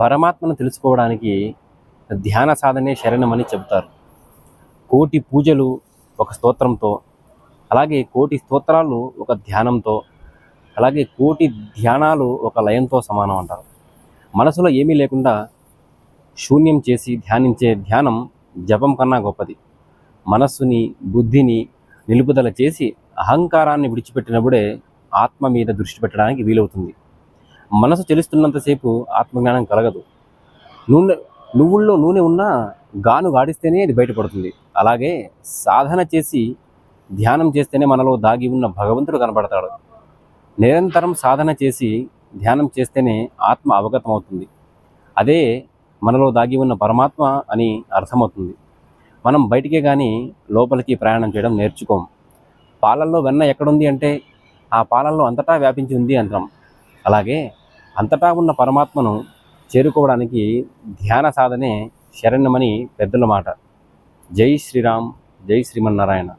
పరమాత్మను తెలుసుకోవడానికి ధ్యాన సాధనే శరణమని చెబుతారు. కోటి పూజలు ఒక స్తోత్రంతో అలాగే కోటి స్తోత్రాలు ఒక ధ్యానంతో అలాగే కోటి ధ్యానాలు ఒక లయంతో సమానం అంటారు. మనసులో ఏమీ లేకుండా శూన్యం చేసి ధ్యానించే ధ్యానం జపం కన్నా గొప్పది. మనస్సుని బుద్ధిని నిలుపుదల చేసి అహంకారాన్ని విడిచిపెట్టినప్పుడే ఆత్మ మీద దృష్టి పెట్టడానికి వీలవుతుంది. మనసు చెలుస్తున్నంతసేపు ఆత్మజ్ఞానం కలగదు. నూనె నువ్వుల్లో నూనె ఉన్నా గాను గాడిస్తేనే అది బయటపడుతుంది. అలాగే సాధన చేసి ధ్యానం చేస్తేనే మనలో దాగి ఉన్న భగవంతుడు కనపడతాడు. నిరంతరం సాధన చేసి ధ్యానం చేస్తేనే ఆత్మ అవగతం అవుతుంది అదే మనలో దాగి ఉన్న పరమాత్మ అని అర్థమవుతుంది. మనం బయటికే కానీ లోపలికి ప్రయాణం చేయడం నేర్చుకోం. పాలల్లో వెన్న ఎక్కడుంది అంటే ఆ పాలల్లో అంతటా వ్యాపించి ఉంది అంటాం అలాగే అంతటా ఉన్న పరమాత్మను చేరుకోవడానికి ధ్యాన సాధనే శరణ్యమని పెద్దల మాట. జై శ్రీరామ్ జై శ్రీమన్నారాయణ.